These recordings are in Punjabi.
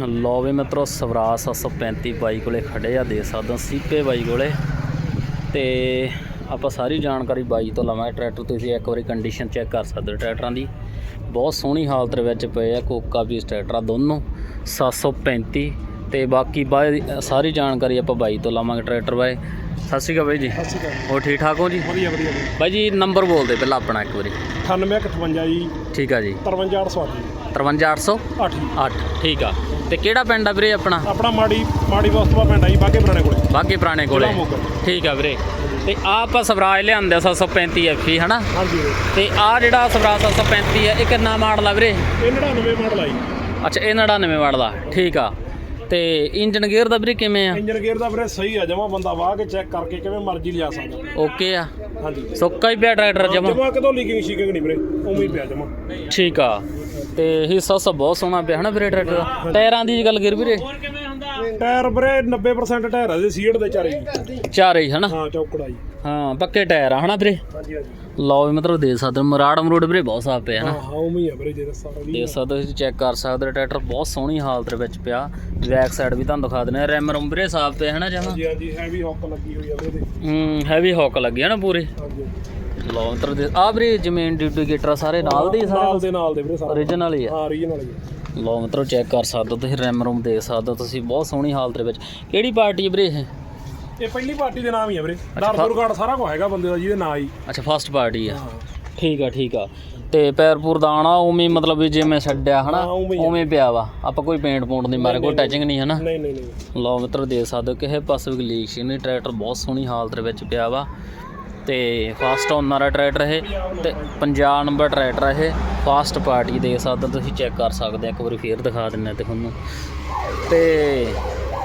ਲਓ ਵੀ ਮਿੱਤਰੋ ਸਵਰਾਜ 735 ਬਾਈ ਕੋਲੇ ਖੜੇ ਆ ਦੇ ਸਕਦੇ ਸੀਪੇ ਬਾਈ ਕੋਲੇ। ਤੇ ਆਪਾਂ ਸਾਰੀ ਜਾਣਕਾਰੀ ਬਾਈ ਤੋਂ ਲਵਾਂਗੇ ਟਰੈਕਟਰ ਤੁਸੀਂ ਇੱਕ ਵਾਰੀ ਕੰਡੀਸ਼ਨ ਚੈੱਕ ਕਰ ਸਕਦੇ ਹੋ ਟਰੈਕਟਰਾਂ ਦੀ। ਬਹੁਤ ਸੋਹਣੀ ਹਾਲਤ ਦੇ ਵਿੱਚ ਪਏ ਆ ਕੋਕਾ ਵੀ ਟਰੈਕਟਰ ਆ ਦੋਨੋਂ 735 ਤੇ ਬਾਕੀ ਬਾਈ ਸਾਰੀ ਜਾਣਕਾਰੀ ਆਪਾਂ ਬਾਈ ਤੋਂ ਲਵਾਂਗੇ ਟਰੈਕਟਰ ਬਾਈ ਸਤਿ ਸ਼੍ਰੀ ਅਕਾਲ ਬਾਈ ਜੀ। ਸਤਿ ਸ਼੍ਰੀ ਅਕਾਲ ਹੋਰ ਠੀਕ ਠਾਕ ਹੋ ਜੀ? ਵਧੀਆ ਵਧੀਆ ਬਾਈ ਜੀ ਨੰਬਰ ਬੋਲ ਦੇ ਪਹਿਲਾਂ ਆਪਣਾ ਇੱਕ ਵਾਰੀ। 9858 ਜੀ। ਠੀਕ ਆ ਜੀ। 53808 ਜੀ। 53800 8 ਜੀ। 8 ਠੀਕ ਆ। ਤੇ ਕਿਹੜਾ ਪਿੰਡ ਆ ਵੀਰੇ ਆਪਣਾ? ਆਪਣਾ ਮਾੜੀ ਮਾੜੀ ਵਸਤੂਆ ਪਿੰਡ ਆ ਜੀ ਬਾਗੇ ਪੁਰਾਣੇ ਕੋਲੇ। ਬਾਗੇ ਪੁਰਾਣੇ ਕੋਲੇ। ਠੀਕ ਆ ਵੀਰੇ। ਤੇ ਆ ਆਪਾਂ ਸਵਰਾਜ ਲਿਆਂਦੇ 735 ਐਫੀ ਹਨਾ? ਹਾਂਜੀ। ਤੇ ਆ ਜਿਹੜਾ ਸਵਰਾਜ 735 ਹੈ ਇਹ ਕਿੰਨਾ ਮਾਡਲ ਆ ਵੀਰੇ? ਇਹ 99 ਮਾਡਲ ਆ ਜੀ। ਅੱਛਾ ਇਹ 99 ਮਾਡਲ ਆ। ਠੀਕ ਆ। ਤੇ ਇੰਜਨ ਗੇਅਰ ਦਾ ਵੀਰੇ ਕਿਵੇਂ ਆ? ਇੰਜਨ ਗੇਅਰ ਦਾ ਵੀਰੇ ਸਹੀ ਆ ਜਮਾ ਬੰਦਾ ਵਾਹ ਕੇ ਚੈੱਕ ਕਰਕੇ ਕਿਵੇਂ ਮਰਜ਼ੀ ਲਿਆ ਸਕਦਾ। ਓਕੇ ਆ। ਹਾਂਜੀ। ਸੁੱਕਾ ਹੀ ਪਿਆ ਟਰੈਕਟਰ ਜਮਾ। ਜਮਾ ਕਦੋਂ ਲੀਕਿੰਗ ਸ਼ੀਕਿੰਗ ਨਹੀਂ ਵੀਰੇ ਉਵੇਂ ਹੀ ਪਿਆ ਜਮਾ। ਠੀਕ ਆ। ਤੇ ਹਿੱਸਾ ਸਭ ਬਹੁਤ ਸੋਹਣਾ ਪਿਆ ਹਨਾ ਵੀਰੇ ਟਰੈਕਟਰ? ਦਾ ਟਾਇਰਾਂ ਦੀ ਗੱਲ ਕਰੀ ਵੀਰੇ। ਟਾਇਰ ਵੀਰੇ 90% ਟਾਇਰ ਆ ਜੀ ਸੀਟ ਦੇ ਚਾਰੇ ਜੀ ਚਾਰੇ ਹੀ ਹਨਾ? ਹਾਂ ਚੌਕੜਾ ਜੀ ਹਾਂ ਪੱਕੇ ਟਾਇਰ ਆ ਹਨਾ ਵੀਰੇ? ਹਾਂਜੀ ਹਾਂਜੀ। ਲਓ ਵੀ ਮਤਲਬ ਦੇ ਸਕਦੇ। ਮਰਾੜ ਮਰੂੜ ਵੀਰੇ ਬਹੁਤ ਸਾਫ਼ ਪਿਆ ਹਨਾ? ਹਾਂ ਹਾਂ ਉਵੇਂ ਹੀ ਆ ਵੀਰੇ ਜੇ ਸਾਰਾ ਵੀ ਦੇਖ ਸਕਦੇ ਤੁਸੀਂ ਚੈੱਕ ਕਰ ਸਕਦੇ ਟਰੈਕਟਰ ਬਹੁਤ ਸੋਹਣੀ ਹਾਲਤ ਦੇ ਵਿੱਚ ਪਿਆ। ਬੈਕ ਸਾਈਡ ਵੀ ਤੁਹਾਨੂੰ ਦਿਖਾ ਦਿੰਦੇ ਆ ਰੈਮ ਰੂਮ ਵੀਰੇ ਸਾਫ਼ ਪਿਆ ਹਨਾ ਜਮਾ? ਹਾਂਜੀ ਹਾਂਜੀ ਹੈਵੀ ਹੌਕ ਲੱਗੀ ਹੋਈ ਆ ਵੀਰੇ ਦੇ ਹੂੰ ਹੈਵੀ ਹੌਕ ਲੱਗੀ ਹੈ ਨਾ ਪੂਰੇ। ਹਾਂਜੀ ਲਓ ਮਤਲਬ ਦੇ ਆ ਵੀਰੇ ਜਿਵੇਂ ਇੰਡੀਕੇਟਰ ਸਾਰੇ ਨਾਲ ਦੇ ਹੀ ਸਾਰੇ ਨਾਲ ਦੇ ਨਾਲ ਦੇ ਵੀਰੇ ਸਾਰਾ ਓਰੀਜਨਲ ਹੀ ਆ। ਹਾਂ ਰੀਜਨਲ ਜੀ ਲਓ ਮਤਲਬ ਚੈੱਕ ਕਰ ਸਕਦੇ ਹੋ ਤੁਸੀਂ ਰੈਮ ਰੂਮ ਦੇਖ ਸਕਦੇ ਹੋ ਤੁਸੀਂ ਬਹੁਤ ਸੋਹਣੀ ਹਾਲਤ ਦੇ ਵਿੱਚ। ਕਿਹੜੀ ਪਾਰਟੀ ਹੈ ਵੀਰੇ ਇਹ? ਇਹ ਪਹਿਲੀ ਪਾਰਟੀ ਦੇ ਨਾਮ ਹੀ ਆ ਵੀਰੇ। ਦਰਦੁਰ ਕਾਰਡ ਸਾਰਾ ਕੁਝ ਹੈਗਾ ਬੰਦੇ ਦਾ ਜਿਹਦੇ ਨਾਂ ਹੀ। ਅੱਛਾ ਫਸਟ ਪਾਰਟੀ ਆ। ਹਾਂ। ਠੀਕ ਆ ਠੀਕ ਆ। ਤੇ ਪੈਰਪੂਰ ਦਾ ਆਣਾ ਉਵੇਂ ਹੀ ਮਤਲਬ ਵੀ ਜਿਵੇਂ ਛੱਡਿਆ ਹਨਾ? ਹਾਂ, ਉਵੇਂ ਹੀ ਆ। ਪਿਆ ਵਾ। ਆਪਾਂ ਕੋਈ ਪੇਂਟ ਪੂੰਟ ਨਹੀਂ ਮਾਰਿਆ ਕੋਈ ਟੱਚਿੰਗ ਨਹੀਂ ਹਨਾ? ਨਹੀਂ ਨਹੀਂ ਨਹੀਂ। ਲਓ ਮਿੱਤਰ ਦੇਖ ਸਕਦੇ ਹੋ ਕਿਸੇ ਪਾਸੇ ਵੀ ਲੀਕ ਨਹੀਂ ਟਰੈਕਟਰ ਬਹੁਤ ਸੋਹਣੀ ਹਾਲਤ ਦੇ ਵਿੱਚ ਪਿਆ ਵਾ। ਤੇ ਫਾਸਟ ਓਨਰ ਦਾ ਟਰੈਕਟਰ ਇਹ ਤੇ 50 ਨੰਬਰ ਟਰੈਕਟਰ ਇਹ। ਫਾਸਟ ਪਾਰਟੀ ਦੇਖ ਸਕਦੇ ਤੁਸੀਂ ਚੈੱਕ ਕਰ ਸਕਦੇ ਆ ਇੱਕ ਵਾਰੀ ਫੇਰ ਦਿਖਾ ਦਿੰਨੇ ਤੁਹਾਨੂੰ। ਤੇ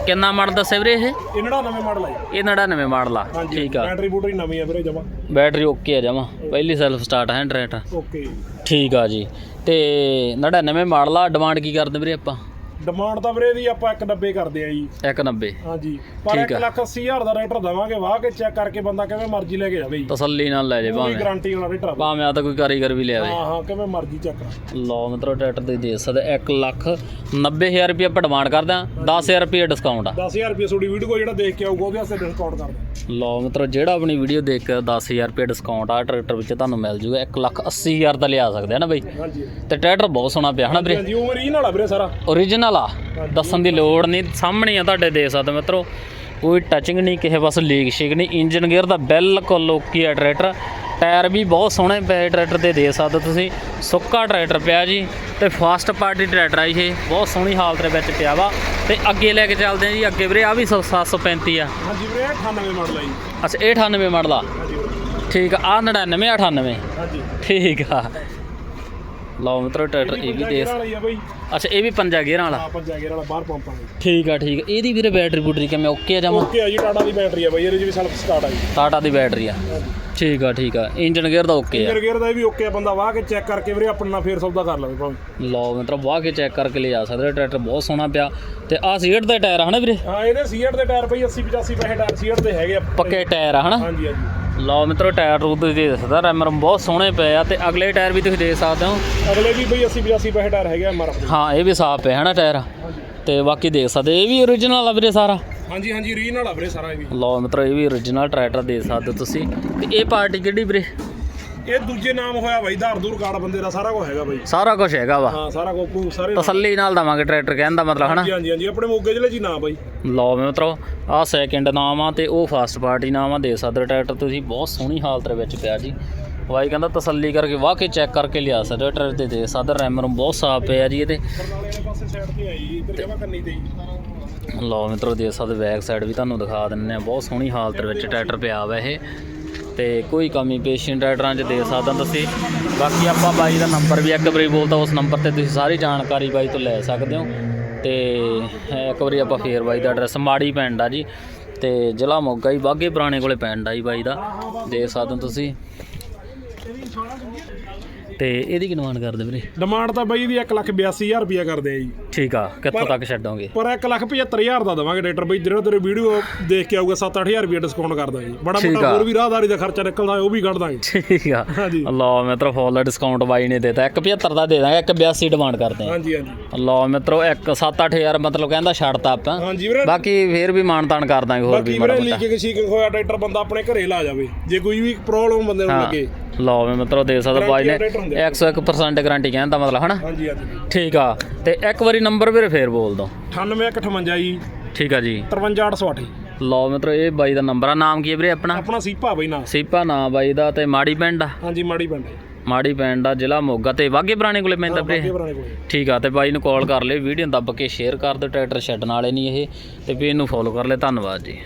ਕਿੰਨਾ ਮਾਡਲ ਦੱਸਿਆ ਵੀਰੇ ਇਹ? ਇਹ 99 ਮਾਡਲ ਆ ਇਹ 99 ਮਾਡਲ ਆ। ਠੀਕ ਆ। ਬੈਟਰੀ ਬੂਟਰੀ ਨਵੀਂ ਆ ਵੀਰੇ ਜਮਾ। ਬੈਟਰੀ ਓਕੇ ਆ ਜਮਾ। ਪਹਿਲੀ ਸੈਲਫ ਸਟਾਰਟ ਹੈ ਟਰੈਕਟਰ। ਓਕੇ ਠੀਕ ਆ ਜੀ। ਤੇ 99 ਮਾਡਲ ਆ ਡਿਮਾਂਡ ਕੀ ਕਰਦੇ ਵੀਰੇ ਆਪਾਂ? ਡਿਮਾਂਡ ਤਾਂ ਵੀਰੇ ਦੀ ਆਪਾਂ 190 ਕਰਦੇ ਆ ਜੀ। 190 ਹਾਂਜੀ। ਪਰ ਠੀਕ 1 ਆ। ਲੱਖ 80 ਹਜ਼ਾਰ ਦਾ ਰੇਟਰ ਦਵਾਂਗੇ ਵਾਹ ਕੇ ਚੈੱਕ ਕਰਕੇ ਬੰਦਾ ਕਿਵੇਂ ਮਰਜ਼ੀ ਲੈ ਕੇ ਜਾਵੇ ਜੀ। ਤਸੱਲੀ ਨਾਲ ਲੈ ਜੇ ਕੋਈ ਭਾਵੇਂ। ਗਾਰੰਟੀ ਵਾਲਾ ਰੇਟਰ ਭਾਵੇਂ ਆ ਤਾਂ ਕੋਈ ਕਾਰੀਗਰ ਵੀ ਲਿਆਵੇ ਹਾਂ ਹਾਂ ਕਿਵੇਂ ਮਰਜ਼ੀ ਚੈੱਕ ਲਓ ਮਿੱਤਰੋ ਟਰੈਕਟਰ ਦੇ ਦੇ ਸਕਦੇ 1 ਲੱਖ 90000 ਰੁਪਏ ਆਪਾਂ ਡਿਮਾਂਡ ਕਰਦੇ ਆ 10000 ਰੁਪਏ ਡਿਸਕਾਊਂਟ ਆ। 10000 ਰੁਪਏ ਤੁਹਾਡੀ ਵੀਡੀਓ ਜਿਹੜਾ ਦੇਖ ਕੇ ਆਊਗਾ ਉਹਦੇ ਵਾਸਤੇ ਡਿਸਕਾਊਂਟ ਕਰ ਦਿੰਦੇ ਲਓ ਮਿੱਤਰੋ ਜਿਹੜਾ ਆਪਣੀ ਵੀਡੀਓ ਦੇਖ ਕੇ 10000 ਰੁਪਏ ਡਿਸਕਾਊਂਟ ਆ ਟਰੈਕਟਰ ਵਿੱਚ ਤੁਹਾਨੂੰ ਮਿਲ ਜੂਗਾ 1 ਲੱਖ 80000 ਦਾ ਲਿਆ ਸਕਦੇ ਆ ਨਾ ਬਈ? ਹਾਂਜੀ। ਤੇ ਟਰੈਕਟਰ ਬਹੁਤ ਸੋਹਣਾ ਪਿਆ ਹਨਾ ਵੀਰੇ? ਹਾਂਜੀ ਮਰੀਨ ਵਾਲਾ ਵੀਰੇ ਸਾਰਾ। ਓਰੀਜਨਲ ਆ। ਦੱਸਣ ਦੀ ਲੋੜ ਨਹੀਂ ਸਾਹਮਣੇ ਆ ਤੁਹਾਡੇ ਦੇਖ ਸਕਦੇ ਮਿੱਤਰੋ। ਕੋਈ ਟੱਚਿੰਗ ਨਹੀਂ ਕਿਸੇ ਪਾਸੇ ਲੀਕ ਸ਼ੇਕ ਨਹੀਂ ਇੰਜਨ ਗੇਅਰ ਦਾ ਬਿਲਕੁਲ ਓਕੇ ਆ ਟਰੈਕਟਰ ਟਾਇਰ ਵੀ ਬਹੁਤ ਸੋਹਣੇ ਪਏ ਟਰੈਕਟਰ ਦੇ ਦੇ ਸਕਦੇ ਤੁਸੀਂ। ਸੁੱਕਾ ਟਰੈਕਟਰ ਪਿਆ ਜੀ ਤੇ ਫਾਸਟ ਪਾਰਟੀ ਟਰੈਕਟਰ ਆ ਇਹ। ਬਹੁਤ ਸੋਹਣੀ ਹਾਲਤ ਦੇ ਵਿੱਚ ਪਿਆ ਵਾ। ਤੇ ਅੱਗੇ ਲੈ ਕੇ ਚੱਲਦੇ ਆ ਜੀ ਅੱਗੇ ਵੀਰੇ ਆ ਵੀ 735 ਆ। ਹਾਂਜੀ ਵੀਰੇ ਇਹ 98 ਮਾਡਲ ਆ ਜੀ। ਅੱਛਾ ਇਹ 98 ਮਾਡਲ ਆ। ਹਾਂਜੀ। ਠੀਕ ਆ ਆਹ 99 98 ਹਾਂਜੀ। ਠੀਕ ਆ। ਲਓ ਮਿੱਤਰੋ ਟਰੈਕਟਰ ਇਹ ਵੀ ਦੇ ਵਾਲੀ ਆ ਬਈ। ਅੱਛਾ ਇਹ ਵੀ ਪੰਜਾ ਗੇਅਰਾਂ ਵਾਲਾ? ਆ ਪੰਜਾ ਗੇਅਰ ਵਾਲਾ ਬਾਹਰ ਪੰਪ ਵਾਲਾ। ਠੀਕ ਆ ਠੀਕ ਆ। ਇਹਦੀ ਵੀਰੇ ਬੈਟਰੀ ਬੁਟਰੀ ਕਿਵੇਂ? ਓਕੇ ਆ ਜਮਾ ਓਕੇ ਆ ਜੀ ਟਾਟਾ ਦੀ ਬੈਟਰੀ ਆ ਬਈ ਇਹਦੇ 'ਚ ਵੀ ਸੈਲਫ ਸਟਾਰਟ ਆ ਜੀ। ਟਾਟਾ ਦੀ ਬੈਟਰੀ ਆ। ਠੀਕ ਆ ਠੀਕ ਆ। ਇੰਜਨ ਗੇਅਰ ਦਾ ਓਕੇ ਆ। ਇੰਜਨ ਗੇਅਰ ਦਾ ਇਹ ਵੀ ਓਕੇ ਆ ਬੰਦਾ ਵਾਹ ਕੇ ਚੈੱਕ ਕਰਕੇ ਵੀਰੇ ਆਪਣਾ ਫੇਰ ਸੌਦਾ ਕਰ ਲਵੇ ਭਾਵੇਂ। ਲਓ ਮਤਲਬ ਵਾਹ ਕੇ ਚੈੱਕ ਕਰਕੇ ਲਿਆ ਸਕਦੇ ਟਰੈਕਟਰ ਬਹੁਤ ਸੋਹਣਾ ਪਿਆ। ਤੇ ਆਹ ਸੀਟ ਦੇ ਟਾਇਰ ਆ ਹਨਾ ਵੀਰੇ? ਹਾਂ ਇਹਦੇ ਸੀਟ ਦੇ ਟਾਇਰ ਬਈ 80 85 ਪੈਸੇ ਟਾਇਰ ਸੀਟ ਦੇ ਹੈਗੇ ਆ। ਪੱਕੇ ਟਾਇਰ ਆ ਹਨਾ? ਹਾਂਜੀ ਹਾਂਜੀ। ਲਓ ਮਿੱਤਰੋ ਟਾਇਰ ਰੂਦ ਦੇ ਦੱਸਦਾ ਰੈਮਰ ਬਹੁਤ ਸੋਹਣੇ ਪਏ ਆ ਤੇ ਅਗਲੇ ਟਾਇਰ ਵੀ ਤੁਸੀਂ ਦੇਖ ਸਕਦੇ ਹੋ। ਅਗਲੇ ਵੀ ਬਈ 80 85 ਪੈਸੇ ਟਾਇਰ ਹੈਗੇ ਆ ਦੇ। ਹਾਂ ਇਹ ਵੀ ਸਾਫ਼ ਪਿਆ ਹਨਾ ਟਾਇਰ? ਤੇ ਬਾਕੀ ਦੇਖ ਸਕਦੇ ਇਹ ਵੀ origignal ਆ ਵੀਰੇ ਸਾਰਾ? ਹਾਂਜੀ ਹਾਂਜੀ ਰੀਨ ਵਾਲਾ ਵੀਰੇ ਸਾਰਾ ਇਹ ਵੀ। ਲਓ ਮਿੱਤਰੋ ਇਹ ਵੀ origignal ਟਰੈਕਟਰ ਦੇ ਸਕਦੇ ਹੋ ਤੁਸੀਂ। ਤੇ ਇਹ ਪਾਰਟੀ ਕਿਹੜੀ ਵੀਰੇ? ਇਹ ਦੂਜੇ ਨਾਮ ਹੋਇਆ ਬਾਈ ਧਾਰ ਦੂਰ ਕਾਰਡ ਬੰਦੇ ਦਾ ਸਾਰਾ ਕੁਝ ਹੈਗਾ ਬਾਈ। ਸਾਰਾ ਕੁਝ ਹੈਗਾ ਵਾ। ਹਾਂ ਸਾਰਾ ਕੁਝ ਸਾਰੇ ਤਸੱਲੀ ਨਾਲ ਦਵਾਂਗੇ ਟਰੈਕਟਰ ਕਹਿਣ ਦਾ ਮਤਲਬ ਹਨਾ? ਹਾਂਜੀ ਹਾਂਜੀ ਆਪਣੇ ਮੋਗੇ ਜ਼ਿਲ੍ਹੇ 'ਚ ਨਾਂ ਬਾਈ। ਲਓ ਮਿੱਤਰੋ ਆਹ ਸੈਕਿੰਡ ਨਾਮ ਆ ਤੇ ਉਹ ਫਸਟ ਪਾਰਟੀ ਨਾਮ ਆ ਦੇ ਸਕਦੇ ਟਰੈਕਟਰ ਤੁਸੀਂ। ਬਹੁਤ ਸੋਹਣੀ ਹਾਲਤ ਦੇ ਵਿੱਚ ਪਿਆ ਜੀ। ਬਾਈ ਕਹਿੰਦਾ ਤਸੱਲੀ ਕਰਕੇ ਵਾਹ ਕੇ ਚੈੱਕ ਕਰਕੇ ਲਿਆ ਸਕਦੇ ਟਰੈਕਟਰ ਤੇ ਦੇ ਸਕਦੇ ਰੈਮ ਰੂਮ ਬਹੁਤ ਸਾਫ਼ ਪਿਆ ਜੀ ਇਹਦੇ। ਲਓ ਮਿੱਤਰੋ ਦੇ ਸਕਦੇ ਬੈਕ ਸਾਈਡ ਵੀ ਤੁਹਾਨੂੰ ਦਿਖਾ ਦਿੰਨੇ ਆ ਬਹੁਤ ਸੋਹਣੀ ਹਾਲਤ ਦੇ ਵਿੱਚ ਟਰੈਕਟਰ ਪਿਆ ਵਾ ਇਹ। ਤੇ ਕੋਈ ਕਮੀ ਪੇਸ਼ੈਂਟ ਟਰੈਕਟਰਾਂ 'ਚ ਦੇ ਸਕਦਾ ਤੁਸੀਂ ਬਾਕੀ ਆਪਾਂ ਬਾਈ ਦਾ ਨੰਬਰ ਵੀ ਇੱਕ ਵਾਰੀ ਬੋਲਦਾ ਉਸ ਨੰਬਰ ਤੇ ਤੁਸੀਂ ਸਾਰੀ ਜਾਣਕਾਰੀ ਬਾਈ ਤੋਂ ਲੈ ਸਕਦੇ ਹੋ। ਤੇ ਇੱਕ ਵਾਰੀ ਆਪਾਂ ਫੇਰ ਬਾਈ ਦਾ ਐਡਰੈਸ ਮਾੜੀ ਪਿੰਡ ਆ ਜੀ। ਤੇ ਜ਼ਿਲ੍ਹਾ ਮੋਗਾ ਹੀ ਬਾਗੇ ਪੁਰਾਣੇ ਕੋਲੇ ਪਿੰਡ ਆ ਜੀ ਬਾਈ ਦਾ। ਦੇ ਸਕਦੇ ਹੋ ਤੁਸੀਂ। ਤੇ ਇਹਦੀ ਕੀ ਡਿਮਾਂਡ ਕਰਦੇ ਵੀਰੇ? ਡਿਮਾਂਡ ਤਾਂ ਬਾਈ ਦੀ 182000 ਰੁਪਿਆ ਕਰਦੇ ਆ ਜੀ। ਠੀਕ ਆ ਕਿੱਥੋਂ ਤੱਕ ਛੱਡੋਗੇ? ਪਰ 175000 ਦਾ ਦਵਾਂਗੇ ਟਰੈਕਟਰ ਬਾਈ ਜਿਹੜਾ ਤੇਰੇ ਵੀਡੀਓ ਦੇਖ ਕੇ ਆਊਗਾ 7-8000 ਰੁਪਿਆ ਡਿਸਕਾਊਂਟ ਕਰਦਾ ਜੀ। ਬੜਾ ਮੋਟਾ। ਹੋਰ ਵੀ ਰਾਹਦਾਰੀ ਦਾ ਖਰਚਾ ਨਿਕਲਦਾ ਉਹ ਵੀ ਕੱਢ ਦਾਂਗੇ। ਠੀਕ ਆ। ਹਾਂਜੀ। ਲਓ ਮਿੱਤਰੋ ਫੁੱਲ ਡਿਸਕਾਊਂਟ ਬਾਈ ਨੇ ਦੇਤਾ 175 ਦਾ ਦੇ ਦਾਂਗੇ 182 ਡਿਮਾਂਡ ਕਰਦੇ ਆ। ਹਾਂਜੀ ਹਾਂਜੀ। ਲਓ ਮਿੱਤਰੋ 1 7-8000 ਮਤਲਬ ਕਹਿੰਦਾ ਛੱਡਤਾ ਆਪਾਂ। ਹਾਂਜੀ ਵੀਰੇ। ਬਾਕੀ ਫੇਰ ਵੀ ਮਾਨਤਾਨ ਕਰ ਦਾਂਗੇ ਹੋਰ ਬਾਕੀ ਵੀ ਵੀਰੇ ਮਾੜਾ ਮੋਟਾ। ਲੀਕਿੰਗ ਸ਼ੀਕਿੰਗ ਹੋਇਆ ਟਰੈਕਟਰ ਬੰਦਾ ਆਪਣੇ ਘਰੇ ਲਾ ਜਾਵੇ। ਜੇ ਕੋਈ ਵੀ ਪ੍ਰੋਬਲਮ ਬੰਦੇ ਨੂੰ ਲੱਗੇ ਲਓ ਵੀ ਮਿੱਤਰੋ ਦੇ ਸਕਦਾ ਬਾਈ ਨੇ Guarantee update ਹੁੰਦੇ 101% ਗਾਰੰਟੀ ਕਹਿੰਦਾ ਮਤਲਬ ਹਨਾ? ਹਾਂਜੀ ਹਾਂਜੀ। ਠੀਕ ਆ। ਤੇ ਇੱਕ ਵਾਰੀ ਨੰਬਰ ਵੀਰੇ ਫੇਰ ਬੋਲ ਦੋ 9858 ਜੀ। ਠੀਕ ਆ ਜੀ। 53808 ਲਓ ਮਿੱਤਰੋ ਇਹ ਬਾਈ ਦਾ ਨੰਬਰ ਆ। ਨਾਮ ਕੀ ਹੈ ਵੀਰੇ ਆਪਣਾ? ਆਪਣਾ ਸੀਪਾ ਬਈ ਨਾ ਸੀਪਾ ਨਾਂ ਬਾਈ ਦਾ ਤੇ ਮਾੜੀ ਪਿੰਡ ਆ? ਹਾਂਜੀ ਮਾੜੀ ਪਿੰਡ ਹੈ ਮਾੜੀ ਪਿੰਡ ਆ ਜ਼ਿਲ੍ਹਾ ਮੋਗਾ ਤੇ ਵਾਗੇ ਪੁਰਾਣੇ ਕੋਲੇ ਪੈਂਦਾ ਵੀਰੇ। ਠੀਕ ਆ ਤੇ ਬਾਈ ਨੂੰ ਕਾਲ ਕਰ ਲਿਓ ਵੀਡੀਓ ਦੱਬ ਕੇ ਸ਼ੇਅਰ ਕਰ ਦਿਓ ਟਰੈਕਟਰ ਛੱਡਣ ਵਾਲੇ ਨਹੀਂ ਇਹ ਤੇ ਵੀ ਇਹਨੂੰ ਫੋਲੋ ਕਰ ਲਿਓ। ਧੰਨਵਾਦ ਜੀ।